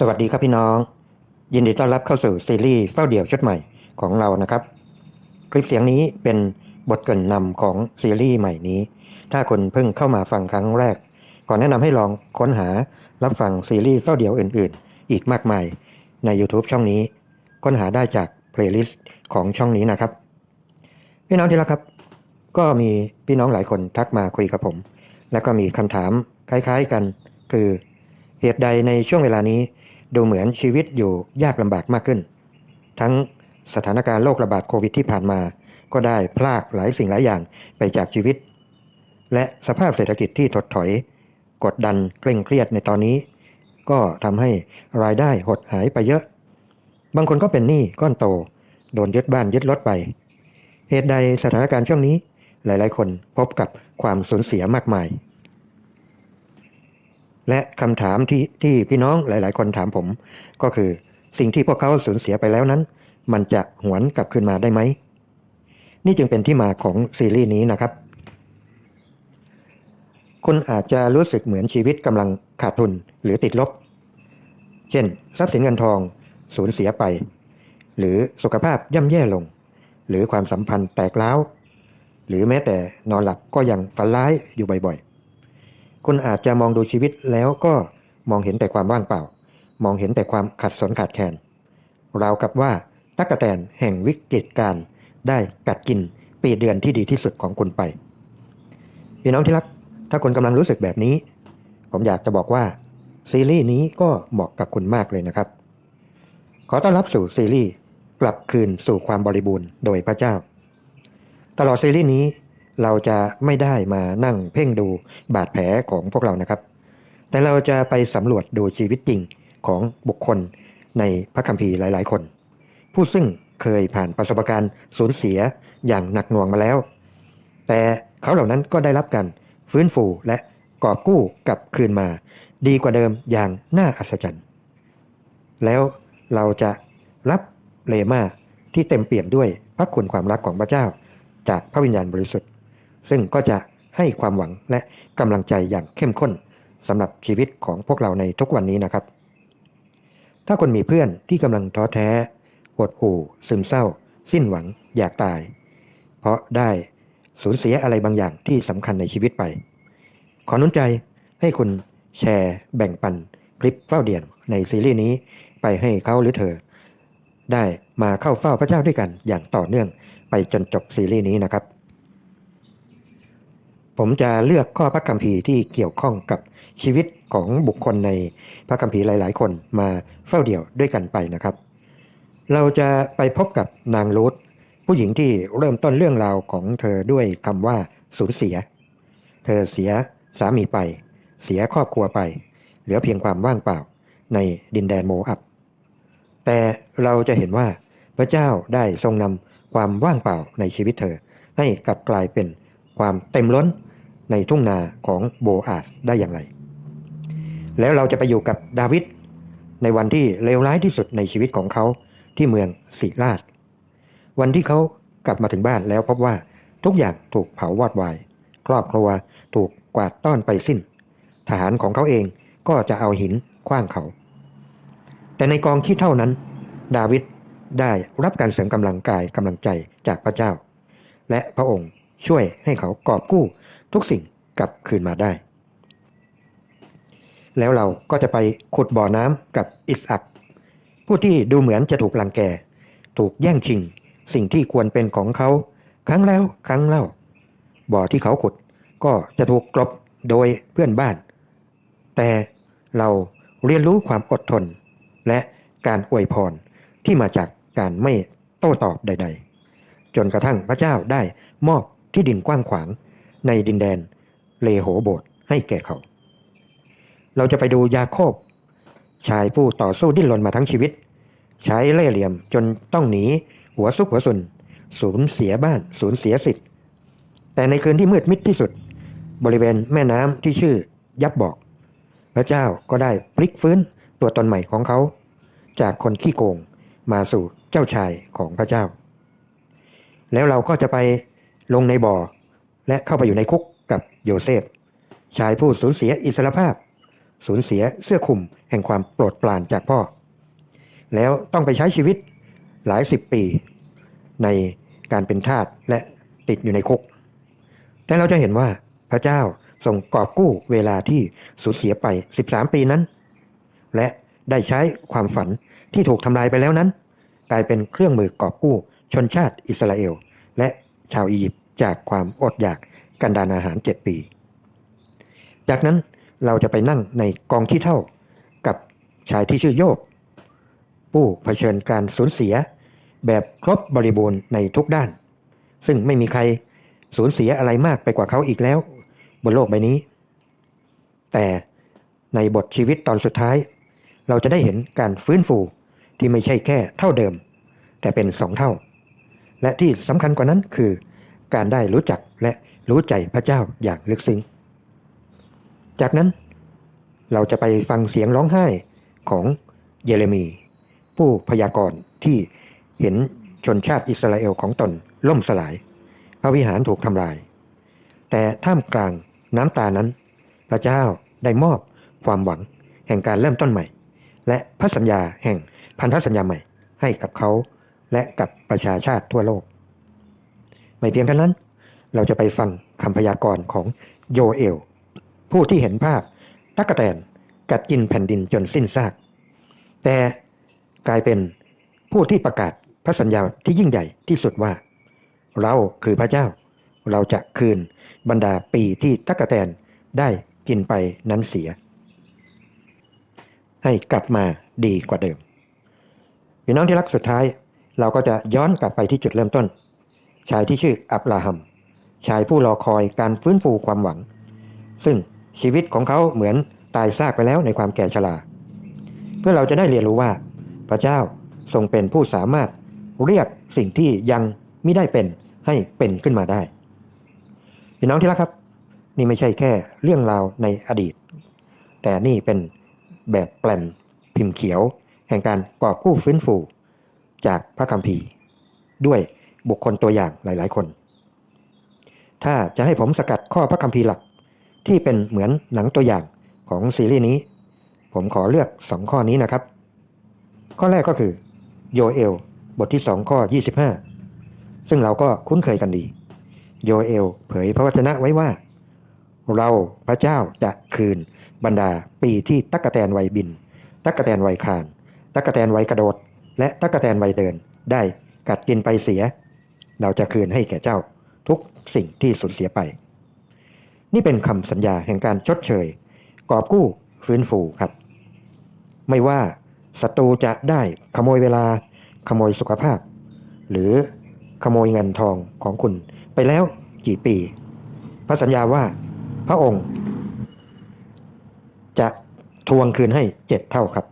สวัสดีครับพี่น้อง ยินดีต้อนรับเข้าสู่ซีรีส์เฝ้าเดี่ยวชุดใหม่ของเรานะครับ คลิปเสียงนี้เป็นบทเกรินนำของซีรีส์ใหม่นี้ ถ้าคุณเพิ่งเข้ามาฟังครั้งแรกก่อนแนะนำให้ลองค้นหารับฟังซีรีส์เฝ้าเดี่ยวอื่น ๆ อีกมากมายใน YouTube ช่องนี้ ค้นหาได้จากเพลย์ลิสต์ของช่องนี้นะครับ พี่น้องที่รักครับ ก็มีพี่น้องหลายคนทักมาคุยกับผม แล้วก็มีคำถามคล้าย ๆกัน คือเหตุใดในช่วงเวลานี้ ดูเหมือนชีวิตอยู่ยากลำบากมากขึ้น ทั้งสถานการณ์โรคระบาดโควิดที่ผ่านมา ก็ได้พลากหลายสิ่งหลายอย่างไปจากชีวิต และสภาพเศรษฐกิจที่ถดถอย กดดันเคร่งเครียดในตอนนี้ ก็ทำให้รายได้หดหายไปเยอะ บางคนก็เป็นหนี้ก้อนโต โดนยึดบ้านยึดรถไป เหตุใดสถานการณ์ช่วงนี้ หลาย ๆ คนพบกับความสูญเสียมากมาย และคำถามที่ที่พี่น้องหลาย ๆ คนถามผม ก็คือสิ่งที่พวกเขาสูญเสียไปแล้วนั้น มันจะหวนกลับคืนมาได้ไหม นี่จึงเป็นที่มาของซีรีส์นี้นะครับ คุณอาจจะรู้สึกเหมือนชีวิตกำลังขาดทุนหรือติดลบ เช่น ทรัพย์สินเงินทองสูญเสียไป หรือสุขภาพย่ำแย่ลง หรือความสัมพันธ์แตกร้าวหรือแม้แต่นอนหลับก็ยังฝันร้ายอยู่บ่อยๆ คุณอาจจะมองดูชีวิตแล้วก็มองเห็นแต่ความว่างเปล่า มองเห็นแต่ความขัดสนขาดแคลนราวกับว่าตักกะแตนแห่งวิกฤตการได้กัดกินปีเดือนที่ดีที่สุดของคุณไปพี่น้องที่รัก ถ้าคุณกำลังรู้สึกแบบนี้ ผมอยากจะบอกว่า ซีรีส์นี้ก็เหมาะกับคุณมากเลยนะครับ ขอต้อนรับสู่ซีรีส์กลับคืนสู่ความบริบูรณ์โดยพระเจ้า ตลอดซีรีส์นี้ เราจะไม่ได้มานั่งเพ่งดูบาดแผลของพวกเรานะครับ แต่เราจะไปสำรวจดูชีวิตจริงของบุคคลในพระคัมภีร์หลาย ๆ คน ผู้ซึ่งเคยผ่านประสบการณ์สูญเสียอย่างหนักหน่วงมาแล้ว แต่เขาเหล่านั้นก็ได้รับการฟื้นฟูและกอบกู้กลับคืนมา ดีกว่าเดิมอย่างน่าอัศจรรย์ แล้วเราจะรับเลมาที่เต็มเปี่ยมด้วยพระคุณความรักของพระเจ้า จากพระวิญญาณบริสุทธิ์ ซึ่งก็จะให้ความหวังและกำลังใจอย่างเข้มข้นสำหรับชีวิตของพวกเราในทุกวันนี้นะครับ ถ้าคนมีเพื่อนที่กำลังท้อแท้หดหู่ ซึมเศร้า สิ้นหวัง อยากตาย เพราะได้สูญเสียอะไรบางอย่างที่สำคัญในชีวิตไป ขอนุนใจให้คุณแชร์แบ่งปันคลิปเฝ้าเดียนในซีรีส์นี้ไปให้เขาหรือเธอ ได้มาเข้าเฝ้าพระเจ้าด้วยกันอย่างต่อเนื่องไปจนจบซีรีส์นี้นะครับ ผมจะเลือกข้อพระคัมภีร์ที่เกี่ยวข้องกับชีวิตของบุคคลในพระคัมภีร์หลาย ๆ คนมาเฝ้าเดี่ยวด้วยกันไปนะครับ เราจะไปพบกับนางรูธผู้หญิงที่เริ่มต้นเรื่องราวของเธอด้วยคำว่าสูญเสีย เธอเสียสามีไป เสียครอบครัวไป เหลือเพียงความว่างเปล่าในดินแดนโมอับ แต่เราจะเห็นว่าพระเจ้าได้ทรงนำความว่างเปล่าในชีวิตเธอ ให้กลับกลายเป็นความเต็มล้น ในทุ่งนาของโบอาสได้อย่างไร แล้วเราจะไปอยู่กับดาวิดในวันที่เลวร้ายที่สุดในชีวิตของเขาที่เมืองสิราช วันที่เขากลับมาถึงบ้านแล้วพบว่าทุกอย่างถูกเผาวอดวาย ครอบครัวถูกกวาดต้อนไปสิ้น ทหารของเขาเองก็จะเอาหินคว้างเขา แต่ในกองขี้เท่านั้น ดาวิดได้รับการเสริมกำลังกายกำลังใจจากพระเจ้า และพระองค์ช่วยให้เขากอบกู้ ทุกสิ่งกลับคืนมาได้ แล้วเราก็จะไปขุดบ่อน้ำกับอิสอักผู้ที่ดูเหมือนจะถูกลังแก ถูกแย่งชิง สิ่งที่ควรเป็นของเขา ครั้งแล้วครั้งเล่า บ่อที่เขาขุดก็จะถูกกลบโดยเพื่อนบ้าน แต่เราเรียนรู้ความอดทน และการอวยพรที่มาจากการไม่โต้ตอบใด ๆ จนกระทั่งพระเจ้าได้มอบที่ดินกว้างขวาง ในดินแดนเลโหโบดให้แก่เขา เราจะไปดูยาโคบ ชายผู้ต่อสู้ดิ้นรนมาทั้งชีวิต ใช้เล่ห์เหลี่ยมจนต้องหนีหัวซุกหัวซุนสูญเสียบ้านสูญเสียสิทธิ์ แต่ในคืนที่มืดมิดที่สุด บริเวณแม่น้ำที่ชื่อยับบอก พระเจ้าก็ได้พลิกฟื้นตัวตนใหม่ของเขา จากคนขี้โกงมาสู่เจ้าชายของพระเจ้า แล้วเราก็จะไปลงในบ่อ และเข้าไปอยู่ในคุกกับโยเซฟชายผู้สูญเสียอิสรภาพ สูญเสียเสื้อคลุมแห่งความโปรดปรานจากพ่อ แล้วต้องไปใช้ชีวิตหลายสิบปี ในการเป็นทาสและติดอยู่ในคุก แต่เราจะเห็นว่าพระเจ้าทรงกอบกู้เวลาที่สูญเสียไป 13 ปีนั้น และได้ใช้ความฝันที่ถูกทำลายไปแล้วนั้น กลายเป็นเครื่องมือกอบกู้ชนชาติอิสราเอล และชาวอียิปต์ จากความอดอยากกันดานอาหาร 7 ปี จากนั้นเราจะไปนั่งในกองที่เท่ากับชายที่ชื่อโยบผู้เผชิญการสูญเสียแบบครบบริบูรณ์ในทุกด้าน ซึ่งไม่มีใครสูญเสียอะไรมากไปกว่าเขาอีกแล้ว บนโลกใบนี้ แต่ในบทชีวิตตอนสุดท้าย เราจะได้เห็นการฟื้นฟูที่ไม่ใช่แค่เท่าเดิม แต่เป็นสองเท่า และที่สำคัญกว่านั้นคือ การได้รู้จักและรู้ใจพระเจ้าอย่างลึกซึ้ง จากนั้นเราจะไปฟังเสียงร้องไห้ของเยเรมี ผู้พยากรณ์ที่เห็นชนชาติอิสราเอลของตนล่มสลาย พระวิหารถูกทำลาย แต่ท่ามกลางน้ำตานั้น พระเจ้าได้มอบความหวังแห่งการเริ่มต้นใหม่ และพระสัญญาแห่งพันธสัญญาใหม่ให้กับเขาและกับประชาชาติทั่วโลก ไม่เพียงเท่านั้น เราจะไปฟังคำพยากรณ์ของโยเอล ผู้ที่เห็นภาพตักกะแตนกัดกินแผ่นดินจนสิ้นซาก แต่กลายเป็นผู้ที่ประกาศพระสัญญาที่ยิ่งใหญ่ที่สุดว่า เราคือพระเจ้า เราจะคืนบรรดาปีที่ตักกะแตนได้กินไปนั้นเสีย ให้กลับมาดีกว่าเดิมพี่น้องที่รักสุดท้าย เราก็จะย้อนกลับไปที่จุดเริ่มต้น ชายที่ชื่ออับราฮัม ชายผู้รอคอยการฟื้นฟูความหวัง ซึ่งชีวิตของเขาเหมือนตายซากไปแล้วในความแก่ชรา เพื่อเราจะได้เรียนรู้ว่า พระเจ้าทรงเป็นผู้สามารถเรียกสิ่งที่ยังไม่ได้เป็นให้เป็นขึ้นมาได้พี่น้องที่รักครับ นี่ไม่ใช่แค่เรื่องราวในอดีต แต่นี่เป็นแบบแปลนพิมพ์เขียว แห่งการกอบกู้ฟื้นฟู จากพระคัมภีร์ ด้วย บุคคลตัวอย่างหลาย ๆ คน ถ้าจะให้ผมสกัดข้อพระคัมภีร์หลักที่เป็นเหมือนหนังตัวอย่างของซีรีส์นี้ ผมขอเลือกสองข้อนี้นะครับ ข้อแรกก็คือโยเอลบทที่สองข้อ 25 ซึ่งเราก็คุ้นเคยกันดี โยเอลเผยพระวจนะไว้ว่า เราพระเจ้าจะคืนบรรดาปีที่ตักกะแตนไวยบิน ตักกะแตนไวยคาน ตักกะแตนไวยกระโดด และตักกะแตนไวยเดิน ได้กัดกินไปเสีย เราจะคืนให้แก่เจ้าทุกสิ่งที่สูญเสียไป นี่เป็นคำสัญญาแห่งการชดเชย กอบกู้ฟื้นฟูครับ ไม่ว่าศัตรูจะได้ขโมยเวลา ขโมยสุขภาพ หรือขโมยเงินทองของคุณไปแล้วกี่ปี พระสัญญาว่าพระองค์จะทวงคืนให้เจ็ดเท่าครับ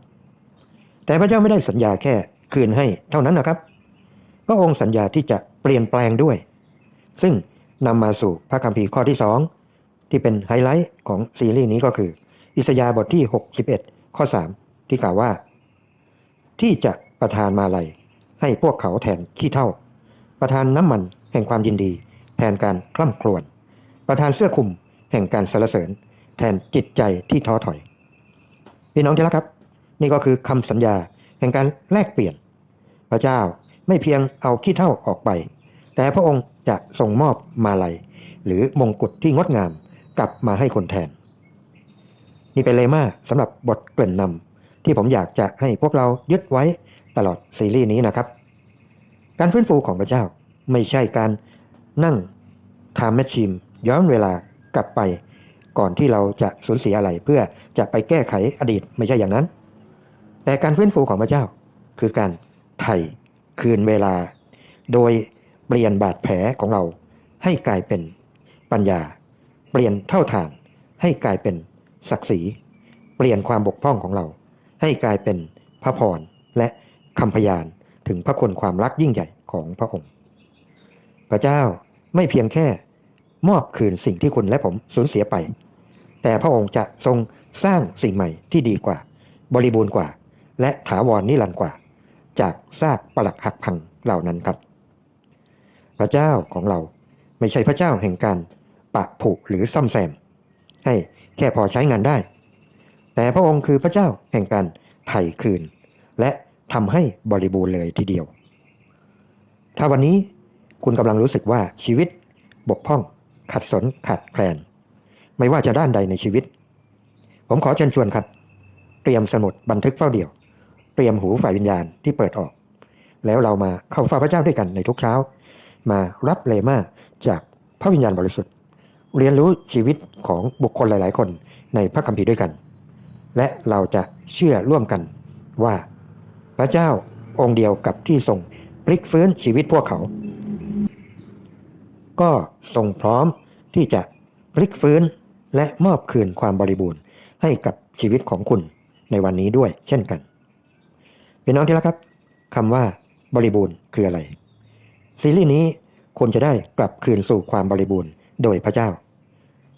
แต่พระเจ้าไม่ได้สัญญาแค่คืนให้เท่านั้นนะครับ พระองค์สัญญาที่จะ ปลี่ยนแปลงด้วย ซึ่งนำมาสู่พระคัมภีร์ข้อที่สองที่เป็นไฮไลท์ของซีรีส์นี้ก็คือ อิสยาบทที่ 61 ข้อ 3 ที่กล่าวว่า ที่จะประทานมาลัยให้พวกเขาแทนขี้เท่า ประทานน้ำมันแห่งความยินดี แทนการคล่ำครวญประทานเสื้อคลุมแห่งการสรรเสริญ แทนจิตใจที่ท้อถอย พี่น้องที่รักครับ นี่ก็คือคำสัญญาแห่งการแลกเปลี่ยน พระเจ้าไม่เพียงเอาขี้เท่าออกไป แต่พระองค์จะทรงมอบมาลัย หรือมงกุฎที่งดงามกลับมาให้คนแทน นี่เป็นเลมาสำหรับบทเกริ่นนำที่ผมอยากจะให้พวกเรายึดไว้ตลอดซีรีส์นี้นะครับ การฟื้นฟูของพระเจ้าไม่ใช่การนั่งทำแมชชีนย้อนเวลากลับไป ก่อนที่เราจะสูญเสียอะไรเพื่อจะไปแก้ไขอดีตไม่ใช่อย่างนั้น แต่การฟื้นฟูของพระเจ้า คือการไถ่คืนเวลา โดย เปลี่ยนบาดแผลของเราให้กลายเป็นปัญญา เปลี่ยนเท่าฐานให้กลายเป็นศักดิ์ศรี เปลี่ยนความบกพร่องของเรา ให้กลายเป็นพระพรและคำพยานถึงพระคุณความรักยิ่งใหญ่ของพระองค์ พระเจ้าไม่เพียงแค่มอบคืนสิ่งที่คุณและผมสูญเสียไป แต่พระองค์จะทรงสร้างสิ่งใหม่ที่ดีกว่า บริบูรณ์กว่า และถาวรนิรันดร์กว่า จากซากปลักหักพังเหล่านั้นครับ พระเจ้าของเรา ไม่ใช่พระเจ้าแห่งการปะผุหรือซ่อมแซม ให้แค่พอใช้งานได้ แต่พระองค์คือพระเจ้าแห่งการไถ่คืน และทำให้บริบูรณ์เลยทีเดียว ถ้าวันนี้คุณกำลังรู้สึกว่าชีวิตบกพร่องขัดสนขาดแคลน ไม่ว่าจะด้านใดในชีวิต ผมขอเชิญชวนครับ เตรียมสมุดบันทึกเฝ้าเดี่ยว เตรียมหูฝ่ายวิญญาณที่เปิดออก แล้วเรามาเข้าเฝ้าพระเจ้าด้วยกันในทุกเช้า มารับเลมาจากพระวิญญาณบริสุทธิ์ เรียนรู้ชีวิตของบุคคลหลาย ๆ คนในพระคัมภีร์ด้วยกัน และเราจะเชื่อร่วมกันว่า พระเจ้าองค์เดียวกับที่ทรงพลิกฟื้นชีวิตพวกเขา ก็ทรงพร้อมที่จะพลิกฟื้นและมอบคืนความบริบูรณ์ให้กับชีวิตของคุณในวันนี้ด้วยเช่นกันพี่น้องที่รักครับคำว่าบริบูรณ์คืออะไร ซีรีส์นี้คุณจะได้กลับคืนสู่ความบริบูรณ์โดยพระเจ้า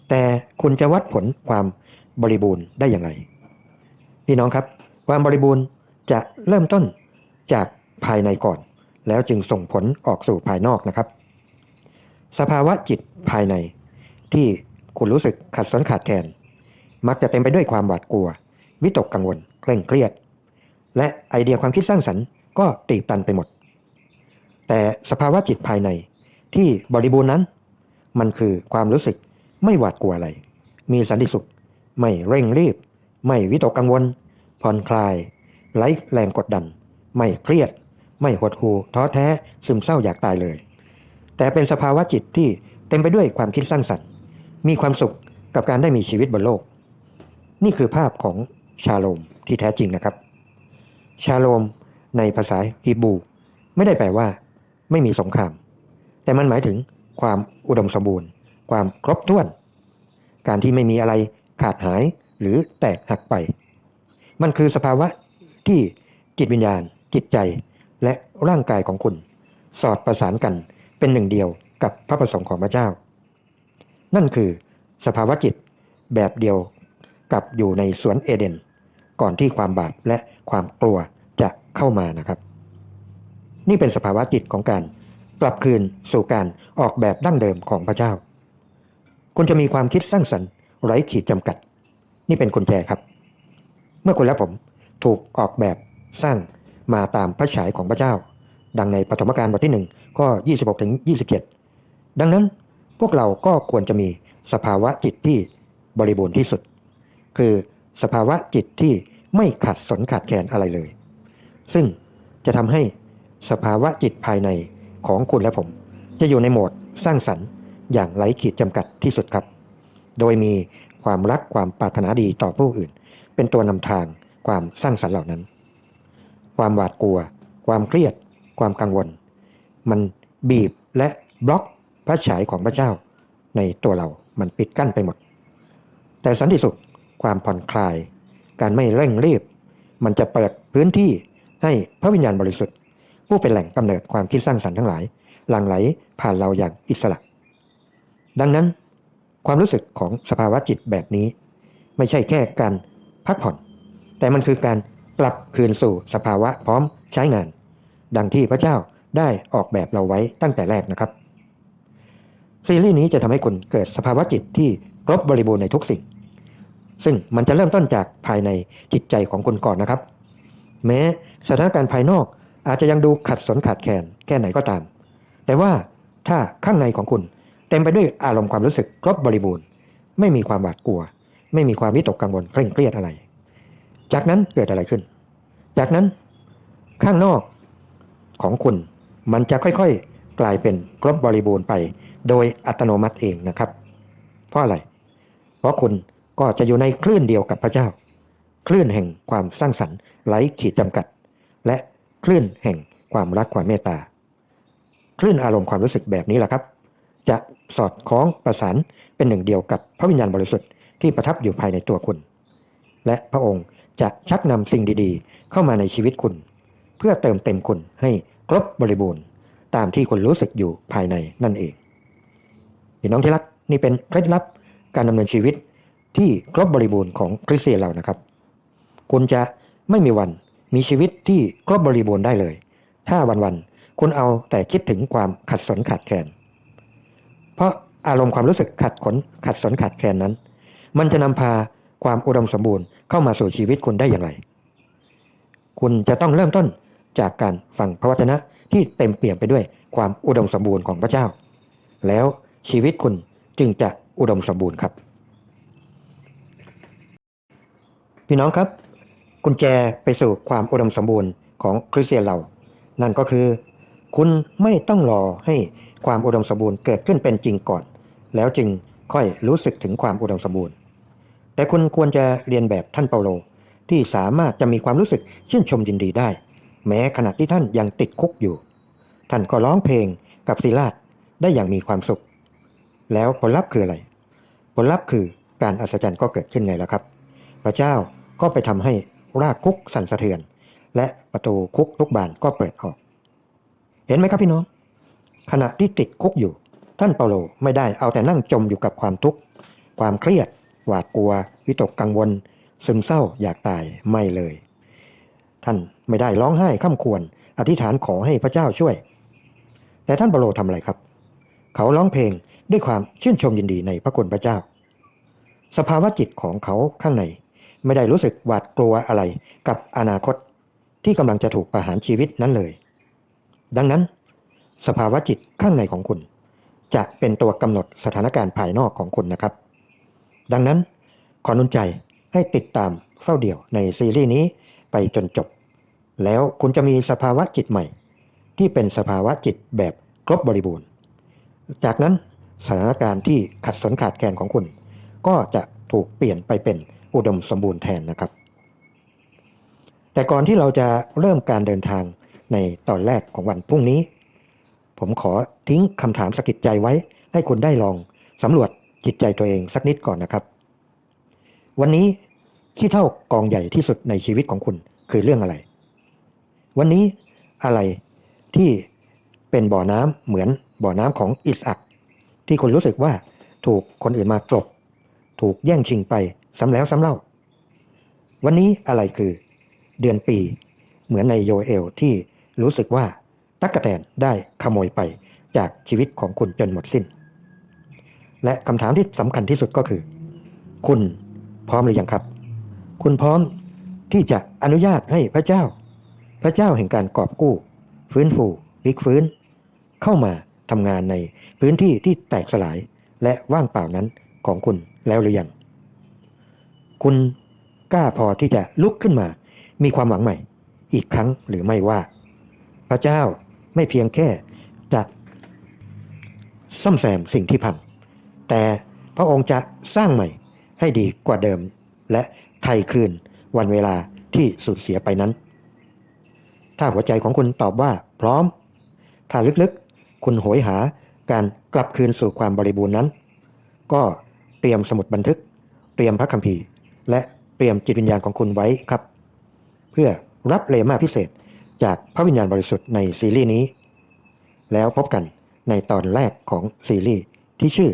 แต่คุณจะวัดผลความบริบูรณ์ได้อย่างไรพี่น้องครับ ความบริบูรณ์จะเริ่มต้นจากภายในก่อน แล้วจึงส่งผลออกสู่ภายนอกนะครับ สภาวะจิตภายใน ที่คุณรู้สึกขัดสนขาดแคลนมักจะเต็มไปด้วยความหวาดกลัว วิตกกังวลเคร่งเครียด และไอเดียความคิดสร้างสรรค์ก็ตีบตันไปหมด แต่สภาวะจิตภายในที่บริบูรณ์นั้น มันคือความรู้สึกไม่หวาดกลัวอะไร มีสันติสุข ไม่เร่งรีบ ไม่วิตกกังวล ผ่อนคลายไร้แรงกดดัน ไม่เครียด ไม่หดหู่ท้อแท้ซึมเศร้าอยากตายเลย แต่เป็นสภาวะจิตที่เต็มไปด้วยความคิดสร้างสรรค์ มีความสุขกับการได้มีชีวิตบนโลก นี่คือภาพของชาโลมที่แท้จริงนะครับ ชาโลมในภาษาฮีบรูไม่ได้แปลว่า ไม่มีสงคราม แต่มันหมายถึงความอุดมสมบูรณ์ ความครบถ้วน การที่ไม่มีอะไรขาดหายหรือแตกหักไป มันคือสภาวะที่จิตวิญญาณ จิตใจและร่างกายของคุณ สอดประสานกันเป็นหนึ่งเดียวกับพระประสงค์ของพระเจ้า นั่นคือสภาวะจิตแบบเดียวกับอยู่ในสวนเอเดน ก่อนที่ความบาปและความกลัวจะเข้ามานะครับ นี่เป็นสภาวะจิตของการกลับคืนสู่การออกแบบดั้งเดิมของพระเจ้า คุณจะมีความคิดสร้างสรรค์ไร้ขีดจำกัด นี่เป็นกุญแจครับ เมื่อคุณและผมถูกออกแบบสร้างมาตามพระฉายของพระเจ้า ดังในปฐมกาลบทที่1ก็26ถึง27 ดังนั้นพวกเราก็ควรจะมีสภาวะจิตที่บริบูรณ์ที่สุด คือสภาวะจิตที่ไม่ขัดสนขาดแคลนอะไรเลย ซึ่งจะทำให้ สภาวะจิตภายในของคุณและผม จะอยู่ในโหมดสร้างสรรค์ อย่างไร้ขีดจำกัดที่สุดครับ โดยมีความรักความปรารถนาดีต่อผู้อื่น เป็นตัวนำทางความสร้างสรรค์เหล่านั้น ความหวาดกลัว ความเครียด ความกังวล มันบีบและบล็อกพระฉายของพระเจ้า ในตัวเรา มันปิดกั้นไปหมด แต่สันติสุข ความผ่อนคลาย การไม่เร่งรีบ มันจะเปิดพื้นที่ให้พระวิญญาณบริสุทธิ์ ผู้เป็นแหล่งกำเนิดความคิดสร้างสรรค์ทั้งหลายหลั่งไหลผ่านเราอย่างอิสระ ดังนั้น ความรู้สึกของสภาวะจิตแบบนี้ ไม่ใช่แค่การพักผ่อน แต่มันคือการกลับคืนสู่สภาวะพร้อมใช้งาน ดังที่พระเจ้าได้ออกแบบเราไว้ตั้งแต่แรกนะครับ ซีรีส์นี้จะทำให้คุณเกิดสภาวะจิตที่ครบบริบูรณ์ในทุกสิ่ง ซึ่งมันจะเริ่มต้นจากภายในจิตใจของคุณก่อนนะครับ แม้สถานการณ์ภายนอก อาจจะยังดูขัดสนขาดแคลนแค่ไหนก็ตาม แต่ว่าถ้าข้างในของคุณเต็มไปด้วยอารมณ์ความรู้สึกครบบริบูรณ์ ไม่มีความหวาดกลัว ไม่มีความวิตกกังวลเคร่งเครียดอะไร จากนั้นเกิดอะไรขึ้น จากนั้นข้างนอกของคุณมันจะค่อยๆ กลายเป็นครบบริบูรณ์ไป โดยอัตโนมัติเองนะครับ เพราะอะไร เพราะคุณก็จะอยู่ในคลื่นเดียวกับพระเจ้า คลื่นแห่งความสร้างสรรค์ไร้ขีดจำกัด และ คลื่นแห่งความรักความเมตตาคลื่นอารมณ์ความรู้สึกแบบนี้แหละครับ จะสอดคล้องประสานเป็นหนึ่งเดียวกับพระวิญญาณบริสุทธิ์ที่ประทับอยู่ภายในตัวคุณ และพระองค์จะชักนำสิ่งดีๆ เข้ามาในชีวิตคุณ เพื่อเติมเต็มคุณให้ครบบริบูรณ์ ตามที่คุณรู้สึกอยู่ภายในนั่นเองพี่น้องที่รักนี่เป็นเคล็ดลับการดำเนินชีวิตที่ครบบริบูรณ์ของคริสเตียนเรานะครับ คุณจะไม่มีวัน มีชีวิตที่ครบบริบูรณ์ได้เลย ถ้าวันๆคุณเอาแต่คิดถึงความขัดสนขาดแคลนเพราะอารมณ์ความรู้สึกขัดขนขัดสนขาดแคลนนั้น มันจะนำพาความอุดมสมบูรณ์เข้ามาสู่ชีวิตคุณได้อย่างไร คุณจะต้องเริ่มต้นจากการฟังพระวจนะที่เต็มเปี่ยมไปด้วยความอุดมสมบูรณ์ของพระเจ้า แล้วชีวิตคุณจึงจะอุดมสมบูรณ์ครับ พี่น้องครับ กุญแจไปสู่ความอุดมสมบูรณ์ของคริสเตียนเรา นั่นก็คือ คุณไม่ต้องรอให้ความอุดมสมบูรณ์เกิดขึ้นเป็นจริงก่อน แล้วจึงค่อยรู้สึกถึงความอุดมสมบูรณ์ แต่คุณควรจะเรียนแบบท่านเปาโลที่สามารถจะมีความรู้สึกชื่นชมยินดีได้ แม้ขณะที่ท่านยังติดคุกอยู่ ท่านก็ร้องเพลงกับศิลาดได้อย่างมีความสุข แล้วผลลัพธ์คืออะไร ผลลัพธ์คือการอัศจรรย์ก็เกิดขึ้นไงล่ะครับ พระเจ้าก็ไปทำให้ รากคุกสั่นสะเทือน และประตูคุกทุกบานก็เปิดออก เห็นไหมครับพี่น้อง ขณะที่ติดคุกอยู่ ท่านเปาโลไม่ได้เอาแต่นั่งจมอยู่กับความทุกข์ความเครียด หวาดกลัว วิตกกังวล ซึมเศร้าอยากตายไม่เลย ท่านไม่ได้ร้องไห้ข้ามควรอธิษฐานขอให้พระเจ้าช่วย แต่ท่านเปาโลทำอะไรครับ เขาร้องเพลงด้วยความชื่นชมยินดีในพระคุณพระเจ้า สภาวะจิตของเขาข้างใน ไม่ได้รู้สึกหวาดกลัวอะไรกับอนาคตที่กำลังจะถูกประหารชีวิตนั้นเลย ดังนั้น สภาวะจิตข้างในของคุณ จะเป็นตัวกำหนดสถานการณ์ภายนอกของคุณนะครับ ดังนั้นขอนุนใจให้ติดตามเฝ้าเดี่ยวในซีรีส์นี้ไปจนจบ แล้วคุณจะมีสภาวะจิตใหม่ ที่เป็นสภาวะจิตแบบครบบริบูรณ์ จากนั้นสถานการณ์ที่ขัดสนขาดแคลนของคุณ ก็จะถูกเปลี่ยนไปเป็น อุดมสมบูรณ์แทนนะครับ แต่ก่อนที่เราจะเริ่มการเดินทางในตอนแรกของวันพรุ่งนี้ ผมขอทิ้งคำถามสะกิดใจไว้ ให้คุณได้ลองสำรวจจิตใจตัวเองสักนิดก่อนนะครับ วันนี้ขี้เท่ากองใหญ่ที่สุดในชีวิตของคุณคือเรื่องอะไร วันนี้อะไรที่เป็นบ่อน้ำเหมือนบ่อน้ำของอิสอักที่คุณรู้สึกว่าถูกคนอื่นมากลบ ถูกแย่งชิงไป ซ้ำแล้วซ้ำเล่า วันนี้อะไรคือเดือนปี เหมือนในโยเอลที่รู้สึกว่าตั๊กแตนได้ขโมยไปจากชีวิตของคุณจนหมดสิ้น และคำถามที่สำคัญที่สุดก็คือ คุณพร้อมหรือยังครับ คุณพร้อมที่จะอนุญาตให้พระเจ้า พระเจ้าแห่งการกอบกู้ ฟื้นฟูพลิกฟื้น เข้ามาทำงานในพื้นที่ที่แตกสลายและว่างเปล่านั้นของคุณแล้วหรือยัง คุณกล้าพอที่จะลุกขึ้นมา มีความหวังใหม่ อีกครั้งหรือไม่ว่า พระเจ้าไม่เพียงแค่จะซ่อมแซมสิ่งที่พัง แต่พระองค์จะสร้างใหม่ให้ดีกว่าเดิม และไทยคืนวันเวลาที่สูญเสียไปนั้น ถ้าหัวใจของคุณตอบว่าพร้อม ถ้าลึกๆ คุณโหยหาการกลับคืนสู่ความบริบูรณ์นั้น ก็เตรียมสมุดบันทึก เตรียมพระคัมภีร์ และเตรียมจิตวิญญาณของคุณไว้ครับ เพื่อรับเลมาพิเศษจากพระวิญญาณบริสุทธิ์ในซีรีส์นี้ แล้วพบกันในตอนแรกของซีรีส์ที่ชื่อ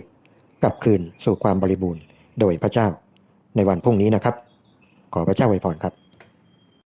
กลับคืนสู่ความบริบูรณ์โดยพระเจ้าในวันพรุ่งนี้นะครับ ขอพระเจ้าอวยพรครับ